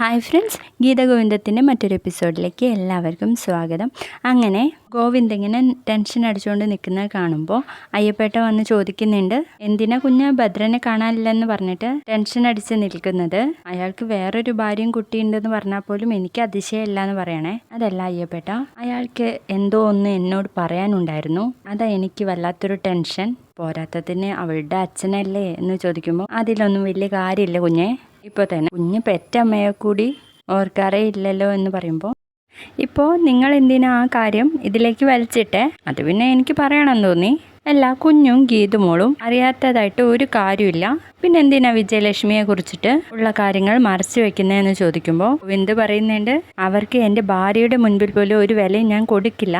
Hi friends ഗീതഗോവിന്ദത്തിന്റെ മറ്റൊരു എപ്പിസോഡിലേക്ക് എല്ലാവർക്കും സ്വാഗതം. അങ്ങനെ ഗോവിന്ദ് ഇങ്ങനെ ടെൻഷൻ അടിച്ചുകൊണ്ട് നിൽക്കുന്നത് കാണുമ്പോൾ അയ്യപ്പേട്ട വന്ന് ചോദിക്കുന്നുണ്ട് എന്തിനാ കുഞ്ഞ ഭദ്രനെ കാണാനില്ലെന്ന് പറഞ്ഞിട്ട് ടെൻഷൻ അടിച്ച് നിൽക്കുന്നത്? അയാൾക്ക് വേറൊരു ഭാര്യയും കുട്ടിയുണ്ടെന്ന് പറഞ്ഞാൽ പോലും എനിക്ക് അതിശയമല്ല എന്ന് പറയണേ. അതല്ല അയ്യപ്പേട്ട അയാൾക്ക് എന്തോ ഒന്ന് എന്നോട് പറയാനുണ്ടായിരുന്നു. അതാ എനിക്ക് വല്ലാത്തൊരു ടെൻഷൻ പോരാത്തതിന് അവളുടെ അച്ഛനല്ലേ? എന്ന് ചോദിക്കുമ്പോൾ അതിലൊന്നും വലിയ കാര്യമില്ല കുഞ്ഞെ. ഇപ്പോൾ തന്നെ. കുഞ്ഞ് പെറ്റമ്മയെ കൂടി ഓർക്കാറേയില്ലല്ലോ എന്ന് പറയുമ്പോൾ ഇപ്പോൾ നിങ്ങൾ എന്തിനാ ആ കാര്യം ഇതിലേക്ക് വലിച്ചിട്ടെ? അത് പിന്നെ എനിക്ക് പറയണം തോന്നി. അല്ല കുഞ്ഞും ഗീതുമോളും അറിയാത്തതായിട്ട് ഒരു കാര്യമില്ല. പിന്നെ എന്തിനാ വിജയലക്ഷ്മിയെ കുറിച്ചിട്ട് ഉള്ള കാര്യങ്ങൾ മറച്ചു വെക്കുന്നതെന്ന് ചോദിക്കുമ്പോൾ വിന്ദു പറയുന്നുണ്ട്? അവർക്ക് എന്റെ ഭാര്യയുടെ മുൻപിൽ പോലും ഒരു വിലയും ഞാൻ കൊടുക്കില്ല.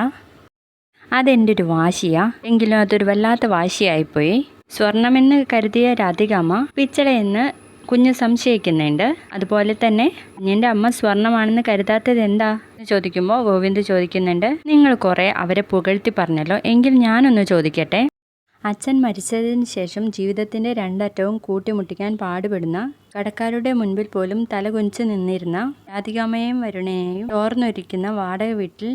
അതെന്റെ ഒരു വാശിയാ. എങ്കിലും അതൊരു വല്ലാത്ത വാശിയായിപ്പോയി. സ്വർണമെന്ന് കരുതിയ രാധികാമ്മ പിച്ചളയെന്ന് കുഞ്ഞ് സംശയിക്കുന്നുണ്ട്. അതുപോലെ തന്നെ കുഞ്ഞിന്റെ അമ്മ സ്വർണമാണെന്ന് കരുതാത്തത് എന്താ? എന്ന് ചോദിക്കുമ്പോൾ ഗോവിന്ദ് ചോദിക്കുന്നുണ്ട്. നിങ്ങൾ കുറേ അവരെ പുകഴ്ത്തി പറഞ്ഞല്ലോ. എങ്കിൽ ഞാനൊന്ന് ചോദിക്കട്ടെ? അച്ഛൻ മരിച്ചതിന് ശേഷം ജീവിതത്തിന്റെ രണ്ടറ്റവും കൂട്ടിമുട്ടിക്കാൻ പാടുപെടുന്ന കടക്കാരുടെ മുൻപിൽ പോലും തലകുനിച്ച് നിന്നിരുന്ന രാധികാമ്മയെയും വരുണയെയും ചോർന്നൊരിക്കുന്ന വാടക വീട്ടിൽ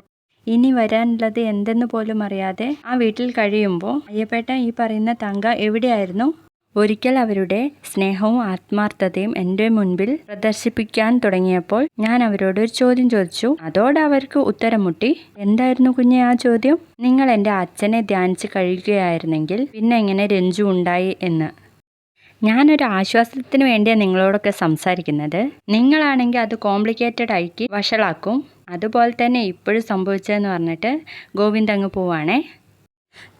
ഇനി വരാനുള്ളത് എന്തെന്ന് പോലും അറിയാതെ ആ വീട്ടിൽ കഴിയുമ്പോൾ അയ്യപ്പേട്ട ഈ പറയുന്ന തങ്ക എവിടെയായിരുന്നു? ഒരിക്കൽ അവരുടെ സ്നേഹവും ആത്മാർത്ഥതയും എന്റെ മുൻപിൽ പ്രദർശിപ്പിക്കാൻ തുടങ്ങിയപ്പോൾ ഞാൻ അവരോട് ഒരു ചോദ്യം ചോദിച്ചു. അതോടെ അവർക്ക് ഉത്തരം മുട്ടി എന്തായിരുന്നു കുഞ്ഞെ ആ ചോദ്യം? നിങ്ങൾ എന്റെ അച്ഛനെ ധ്യാനിച്ച് കഴിയുകയായിരുന്നെങ്കിൽ പിന്നെ എങ്ങനെ രഞ്ജു ഉണ്ടായി എന്ന്? ഞാനൊരു ആശ്വാസത്തിന് വേണ്ടിയാണ് നിങ്ങളോടൊക്കെ സംസാരിക്കുന്നത്. നിങ്ങളാണെങ്കിൽ അത് കോംപ്ലിക്കേറ്റഡ് ആക്കി വഷളാക്കും. അതുപോലെ തന്നെ ഇപ്പോഴും സംഭവിച്ചതെന്ന് പറഞ്ഞിട്ട് ഗോവിന്ദ് അങ്ങ് പോവാണേ.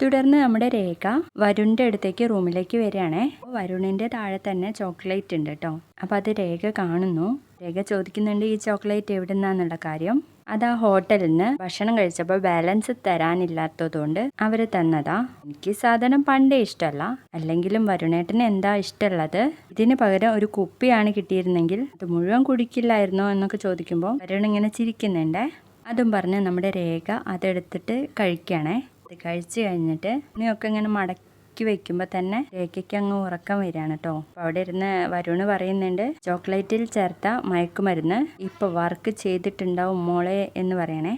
തുടർന്ന് നമ്മുടെ രേഖ വരുണിന്റെ അടുത്തേക്ക് റൂമിലേക്ക് വരികയാണേ. വരുണിന്റെ താഴെ തന്നെ ചോക്ലേറ്റ് ഉണ്ട് കേട്ടോ. അപ്പോൾ അത് രേഖ കാണുന്നു. രേഖ ചോദിക്കുന്നുണ്ട് ഈ ചോക്ലേറ്റ് എവിടെ നിന്നാന്നുള്ള കാര്യം? അത് ആ ഹോട്ടലിൽ നിന്ന് ഭക്ഷണം കഴിച്ചപ്പോൾ ബാലൻസ് തരാനില്ലാത്തതുകൊണ്ട് അവർ തന്നതാ. എനിക്ക് സാധനം പണ്ടേ ഇഷ്ടമല്ല. അല്ലെങ്കിലും വരുണേട്ടന് എന്താ ഇഷ്ടമുള്ളത്? ഇതിന് പകരം ഒരു കുപ്പിയാണ് കിട്ടിയിരുന്നെങ്കിൽ അത് മുഴുവൻ കുടിക്കില്ലായിരുന്നോ? എന്നൊക്കെ ചോദിക്കുമ്പോൾ വരുൺ ഇങ്ങനെ ചിരിക്കുന്നുണ്ടേ. അതും പറഞ്ഞ് നമ്മുടെ രേഖ അതെടുത്തിട്ട് കഴിക്കുകയാണേ. ഇത് കഴിച്ചു കഴിഞ്ഞിട്ട് ഇനിയൊക്കെ ഇങ്ങനെ മടക്കി വെക്കുമ്പോൾ തന്നെ രേഖയ്ക്ക് അങ്ങ് ഉറക്കം വരികയാണ് കേട്ടോ അപ്പോൾ അവിടെ ഇരുന്ന് വരുണ് പറയുന്നുണ്ട് ചോക്ലേറ്റിൽ ചേർത്ത മയക്കുമരുന്ന് ഇപ്പോൾ വർക്ക് ചെയ്തിട്ടുണ്ടാവും മോളെ എന്ന് പറയണേ.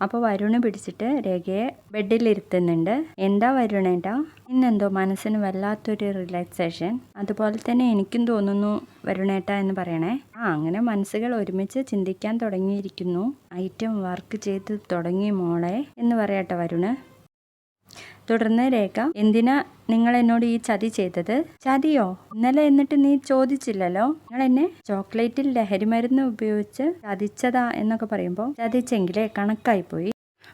അപ്പോൾ വരുണ് പിടിച്ചിട്ട് രേഖയെ ബെഡിലിരുത്തുന്നുണ്ട്. എന്താ വരുണേട്ടാ ഇന്നെന്തോ മനസ്സിന് വല്ലാത്തൊരു റിലാക്സേഷൻ അതുപോലെ തന്നെ എനിക്കും തോന്നുന്നു വരുണേട്ട എന്ന് പറയണേ. ആ അങ്ങനെ മനസ്സുകൾ ഒരുമിച്ച് ചിന്തിക്കാൻ തുടങ്ങിയിരിക്കുന്നു. ഐറ്റം വർക്ക് ചെയ്ത് തുടങ്ങി മോളെ എന്ന് പറയട്ടെ വരുണ്. തുടർന്ന് രേഖ എന്തിനാ നിങ്ങൾ എന്നോട് ഈ ചതി ചെയ്തത്? ചതിയോ? ഇന്നലെ എന്നിട്ട് നീ ചോദിച്ചില്ലല്ലോ? നിങ്ങൾ എന്നെ ചോക്ലേറ്റിൽ ലഹരി മരുന്ന് ഉപയോഗിച്ച് ചതിച്ചതാ എന്നൊക്കെ പറയുമ്പോൾ ചതിച്ചെങ്കിലേ കണക്കായിപ്പോയി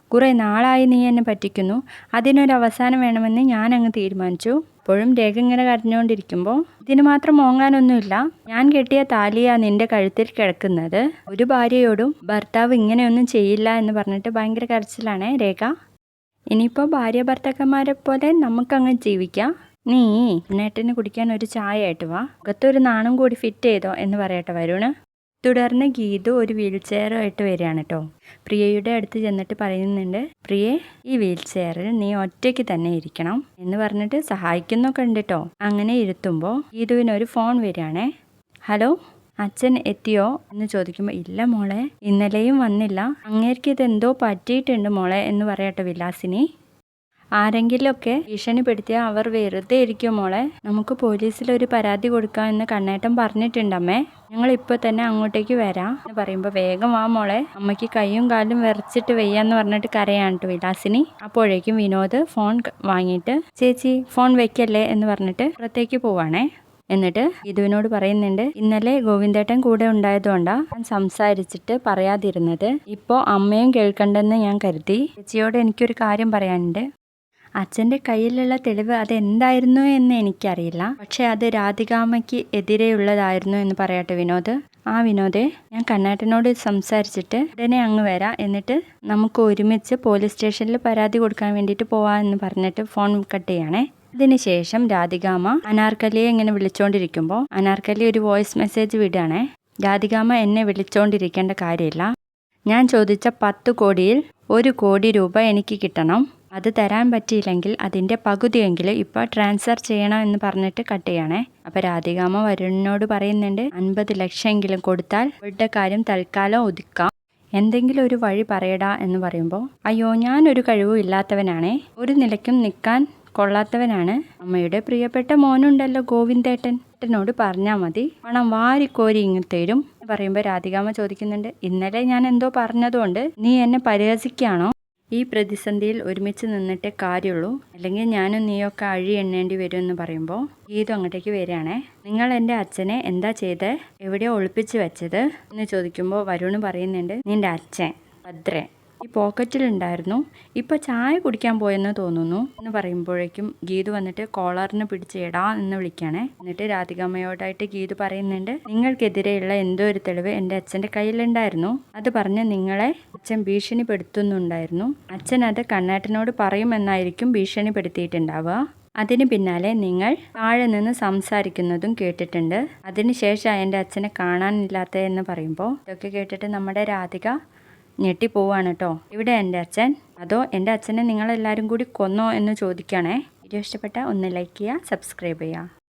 കുറെ നാളായി നീ എന്നെ പറ്റിക്കുന്നു. അതിനൊരു അവസാനം വേണമെന്ന് ഞാൻ അങ്ങ് തീരുമാനിച്ചു. ഇപ്പോഴും രേഖ ഇങ്ങനെ കരഞ്ഞുകൊണ്ടിരിക്കുമ്പോൾ ഇതിന് മാത്രം മോങ്ങാനൊന്നുമില്ല ഞാൻ കെട്ടിയ താലിയാ നിന്റെ കഴുത്തിൽ കിടക്കുന്നത്. ഒരു ഭാര്യയോടും ഭർത്താവ് ഇങ്ങനെയൊന്നും ചെയ്യില്ല എന്ന് പറഞ്ഞിട്ട് ഭയങ്കര കരച്ചിലാണ് രേഖ. ഇനിയിപ്പോൾ ഭാര്യ ഭർത്താക്കന്മാരെ പോലെ നമുക്കങ്ങ് ജീവിക്കാം. നീ നേട്ടന് കുടിക്കാൻ ഒരു ചായ ആയിട്ട് വാ. മുഖത്തൊരു നാണം കൂടി ഫിറ്റ് ചെയ്തോ എന്ന് പറയട്ടെ വരുണ്. തുടർന്ന് ഗീതു ഒരു വീൽ ചെയറുമായിട്ട് വരികയാണ് കേട്ടോ പ്രിയയുടെ അടുത്ത് ചെന്നിട്ട് പറയുന്നുണ്ട് പ്രിയെ ഈ വീൽ ചെയറിൽ നീ ഒറ്റയ്ക്ക് തന്നെ ഇരിക്കണം എന്ന് പറഞ്ഞിട്ട് സഹായിക്കുന്നൊക്കെ ഉണ്ട് കേട്ടോ അങ്ങനെ ഇരുത്തുമ്പോൾ ഗീതുവിനൊരു ഫോൺ വരികയാണേ. ഹലോ അച്ഛൻ എത്തിയോ എന്ന് ചോദിക്കുമ്പോൾ ഇല്ല മോളെ ഇന്നലെയും വന്നില്ല. അങ്ങേർക്ക് ഇതെന്തോ പറ്റിയിട്ടുണ്ട് മോളെ എന്ന് പറയട്ടെ വിലാസിനി. ആരെങ്കിലുമൊക്കെ ഭീഷണിപ്പെടുത്തിയാൽ അവർ വെറുതെ ഇരിക്കും മോളെ? നമുക്ക് പോലീസിൽ ഒരു പരാതി കൊടുക്കാം എന്ന് കണ്ണേട്ടൻ പറഞ്ഞിട്ടുണ്ടമ്മേ ഞങ്ങൾ ഇപ്പോൾ തന്നെ അങ്ങോട്ടേക്ക് വരാം എന്ന് പറയുമ്പോൾ വേഗം വാ മോളെ. അമ്മയ്ക്ക് കൈയും കാലും വിറച്ചിട്ട് വയ്യാന്ന് പറഞ്ഞിട്ട് കരയാണ് വിലാസിനി. അപ്പോഴേക്കും വിനോദ് ഫോൺ വാങ്ങിയിട്ട് ചേച്ചി ഫോൺ വെക്കല്ലേ? എന്ന് പറഞ്ഞിട്ട് പുറത്തേക്ക് പോവാണേ. എന്നിട്ട് ഇതുവിനോട് പറയുന്നുണ്ട് ഇന്നലെ ഗോവിന്ദേട്ടൻ കൂടെ ഉണ്ടായതുകൊണ്ടാണ് ഞാൻ സംസാരിച്ചിട്ട് പറയാതിരുന്നത്. ഇപ്പോൾ അമ്മയും കേൾക്കണ്ടെന്ന് ഞാൻ കരുതി. ചേച്ചിയോട് എനിക്കൊരു കാര്യം പറയാനുണ്ട്. അച്ഛന്റെ കയ്യിലുള്ള തെളിവ് അതെന്തായിരുന്നു എന്ന് എനിക്കറിയില്ല. പക്ഷേ അത് രാധികാമ്മയ്ക്ക് എതിരെയുള്ളതായിരുന്നു എന്ന് പറയട്ടെ വിനോദ്. ആ വിനോദേ ഞാൻ കണ്ണാട്ടനോട് സംസാരിച്ചിട്ട് ഉടനെ അങ്ങ് വരാം. എന്നിട്ട് നമുക്ക് ഒരുമിച്ച് പോലീസ് സ്റ്റേഷനിൽ പരാതി കൊടുക്കാൻ വേണ്ടിയിട്ട് പോവാമെന്ന് പറഞ്ഞിട്ട് ഫോൺ കട്ട് ചെയ്യണേ. അതിനുശേഷം രാധികാമ അനാർക്കലിയെ ഇങ്ങനെ വിളിച്ചുകൊണ്ടിരിക്കുമ്പോൾ അനാർക്കലി ഒരു വോയിസ് മെസ്സേജ് വിടുകയാണേ. രാധികാമ എന്നെ വിളിച്ചുകൊണ്ടിരിക്കേണ്ട കാര്യമില്ല. ഞാൻ ചോദിച്ച പത്ത് കോടിയിൽ ഒരു കോടി രൂപ എനിക്ക് കിട്ടണം. അത് തരാൻ പറ്റിയില്ലെങ്കിൽ അതിന്റെ പകുതിയെങ്കിലും ഇപ്പോൾ ട്രാൻസ്ഫർ ചെയ്യണം എന്ന് പറഞ്ഞിട്ട് കട്ട് ചെയ്യണേ. അപ്പോൾ രാധികാമ വരുണിനോട് പറയുന്നുണ്ട് അൻപത് ലക്ഷമെങ്കിലും കൊടുത്താൽ ഇവരുടെ കാര്യം തൽക്കാലം ഒതുക്കാം. എന്തെങ്കിലും ഒരു വഴി പറയടാ എന്ന് പറയുമ്പോൾ അയ്യോ ഞാനൊരു കഴിവും ഇല്ലാത്തവനാണേ. ഒരു നിലയ്ക്കും നിൽക്കാൻ കൊള്ളാത്തവനാണ്. അമ്മയുടെ പ്രിയപ്പെട്ട മോനുണ്ടല്ലോ ഗോവിന്ദേട്ടൻ. ഏട്ടനോട് പറഞ്ഞാൽ മതി. പണം വാരിക്കോരി ഇങ്ങ് തരും പറയുമ്പോൾ രാധികാമ്മ ചോദിക്കുന്നുണ്ട്. ഇന്നലെ ഞാൻ എന്തോ പറഞ്ഞതുകൊണ്ട് നീ എന്നെ പരിഹസിക്കുകയാണോ ഈ പ്രതിസന്ധിയിൽ ഒരുമിച്ച് നിന്നിട്ടേ കാര്യമുള്ളൂ. അല്ലെങ്കിൽ ഞാനും നീയൊക്കെ അഴി എണ്ണേണ്ടി വരും എന്ന് പറയുമ്പോൾ ഗീതു അങ്ങോട്ടേക്ക് വരികയാണേ. നിങ്ങൾ എന്റെ അച്ഛനെ എന്താ ചെയ്ത്? എവിടെയോ ഒളിപ്പിച്ച് വെച്ചത്? എന്ന് ചോദിക്കുമ്പോൾ വരുണ് പറയുന്നുണ്ട് നിന്റെ അച്ഛൻ ഭദ്രൻ. ഈ പോക്കറ്റിലുണ്ടായിരുന്നു. ഇപ്പോൾ ചായ കുടിക്കാൻ പോയെന്ന് തോന്നുന്നു. എന്ന് പറയുമ്പോഴേക്കും ഗീതു വന്നിട്ട് കോളറിന് പിടിച്ച് എടാ എന്ന് വിളിക്കുകയാണേ എന്നിട്ട് രാധികമ്മയോടായിട്ട് ഗീതു പറയുന്നുണ്ട് നിങ്ങൾക്കെതിരെയുള്ള എന്തോ ഒരു തെളിവ് എന്റെ അച്ഛന്റെ കയ്യിലുണ്ടായിരുന്നു. അത് പറഞ്ഞ് നിങ്ങളെ അച്ഛൻ ഭീഷണിപ്പെടുത്തുന്നുണ്ടായിരുന്നു. അച്ഛൻ അത് കണ്ണേട്ടനോട് പറയുമെന്നായിരിക്കും ഭീഷണിപ്പെടുത്തിയിട്ടുണ്ടാവുക. അതിന് പിന്നാലെ നിങ്ങൾ താഴെ നിന്ന് സംസാരിക്കുന്നതും കേട്ടിട്ടുണ്ട്. അതിനുശേഷം എന്റെ അച്ഛനെ കാണാനില്ലാത്ത എന്ന് പറയുമ്പോൾ ഇതൊക്കെ കേട്ടിട്ട് നമ്മുടെ രാധിക ഞെട്ടിപ്പോവാണ് കേട്ടോ ഇവിടെ എന്റെ അച്ഛൻ. അതോ എന്റെ അച്ഛനെ നിങ്ങളെല്ലാവരും കൂടി കൊന്നോ എന്ന് ചോദിക്കുകയാണേ. വീഡിയോ ഇഷ്ടപ്പെട്ടാൽ ഒന്ന് ലൈക്ക് ചെയ്യുക സബ്സ്ക്രൈബ് ചെയ്യുക.